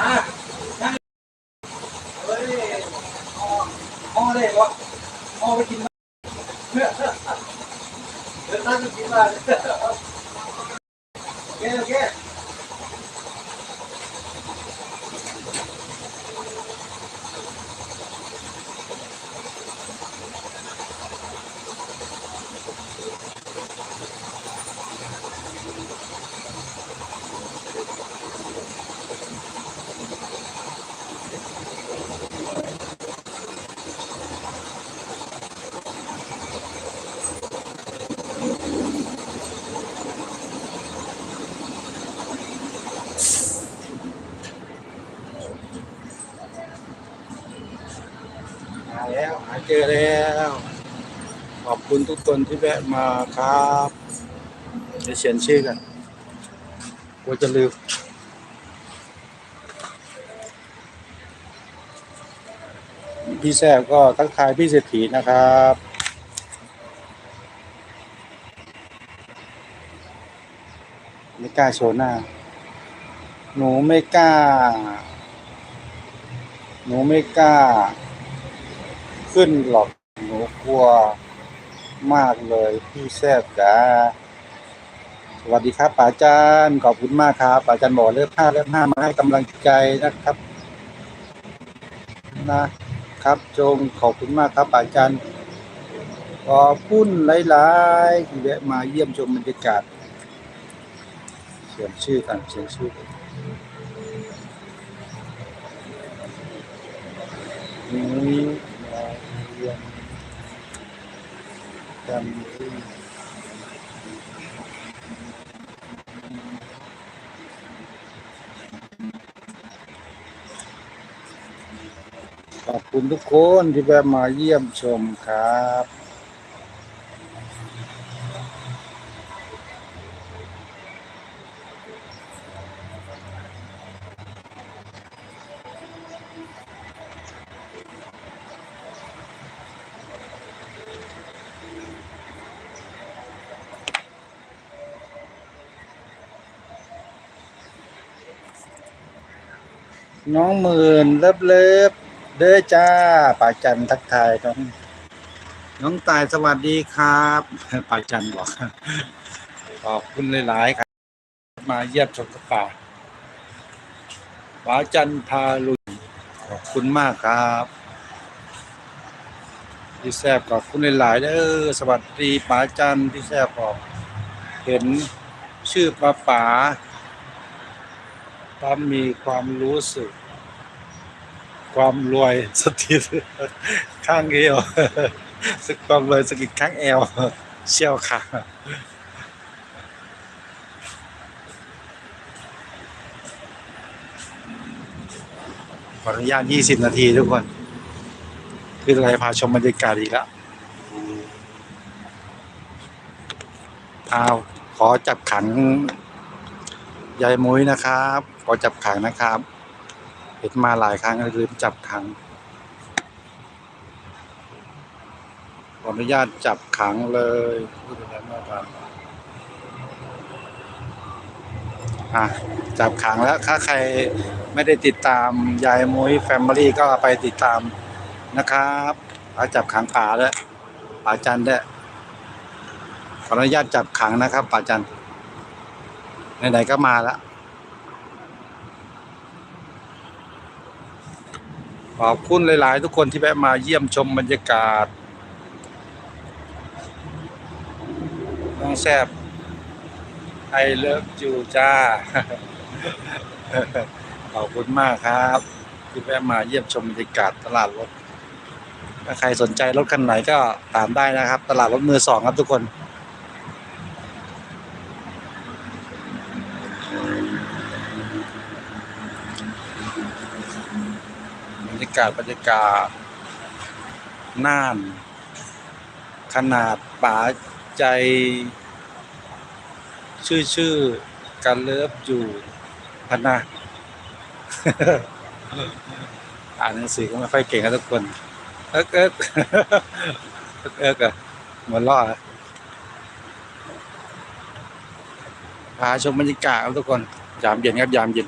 อะนั่งเฮ้ยอ๋ออ๋อเลยวะอ๋อไปกินมาเดี๋ยวตั้งกินมาโอเคโอเค มาแล้วหาเจอแล้ว ขอบคุณทุกคนที่แวะมาครับจะเขียนชื่อกันกลัวจะลืมพี่แซบก็ทักทายพี่เศรษฐีนะครับไม่กล้าโชว์หน้า หนูไม่กล้า หนูไม่กล้า ขึ้นหรอกหนูกลัวมากเลยพี่แซบจ้าสวัสดีครับป๋าจันขอบคุณมากครับป๋าจันบอกเลือกห้าเลือกห้ามาให้กำลังใจนะครับ นะครับจงขอบคุณมากครับป๋าจันขอบคุณหลายๆที่แวะมาเยี่ยมชมบรรยากาศเขียนชื่อกันเขียนชื่อกันนี่ม ยี่ยมกันที่ขอบคุณทุกคนที่แวะมาเยี่ยมชมครับ น้องหมื่นเลิฟเลิฟเด้อจ้าป่าจันทักทายน้องน้องตายสวัสดีครับป่าจันบอกขอบคุณหลาย ๆ ครับ มาเยี่ยมชมกป่าป่าจันพาลุยขอบคุณมากครับพี่แซบขอบคุณหลาย ๆ เด้อสวัสดีป่าจันพี่แซบบอกเห็นชื่อป้าป๋า ตามมีความรู้สึก ความรวยสถิตข้างเอวสึกความรวยสกิดข้างเอวเชี่ยวค่ะขออนุญาต 20 นาทีทุกคน คืออะไรพาชมบรรยากาศอีกแล้วเอาขอจับขัน ยายมุ้ยนะครับขอจับขังนะครับ เห็นมาหลายครั้งลืมจับขังขออนุญาตจับขังเลยพูดอะไรมากครับอะจับขังแล้วถ้าใครไม่ได้ติดตามยายมุ้ยแฟมิลี่ก็ไปติดตามนะครับป๋าจับขังป่าแล้วป๋าจันได้ขออนุญาตจับขังนะครับป๋าจัน ไหนๆก็มาแล้วขอบคุณหลาย ๆ ทุกคนที่แวะมาเยี่ยมชมบรรยากาศน้องแซบไอเลิฟจูจ้า ขอบคุณมากครับที่แวะมาเยี่ยมชมบรรยากาศตลาดรถ ถ้าใครสนใจรถคันไหนก็ตามได้นะครับ ตลาดรถมือสองครับทุกคน รรยากาศบรรยากาศน่าน ขนาดป๋าใจ ชื่อชื่อกันเลิฟอยู่พะนะอ่านหนังสือก็ไม่ค่อยเก่งกันทุกคน เอิกเอิกเอิกเอิกอะเหมือนล่ออะพาชมบรรยากาศครับทุกคน ยามเย็นครับยามเย็น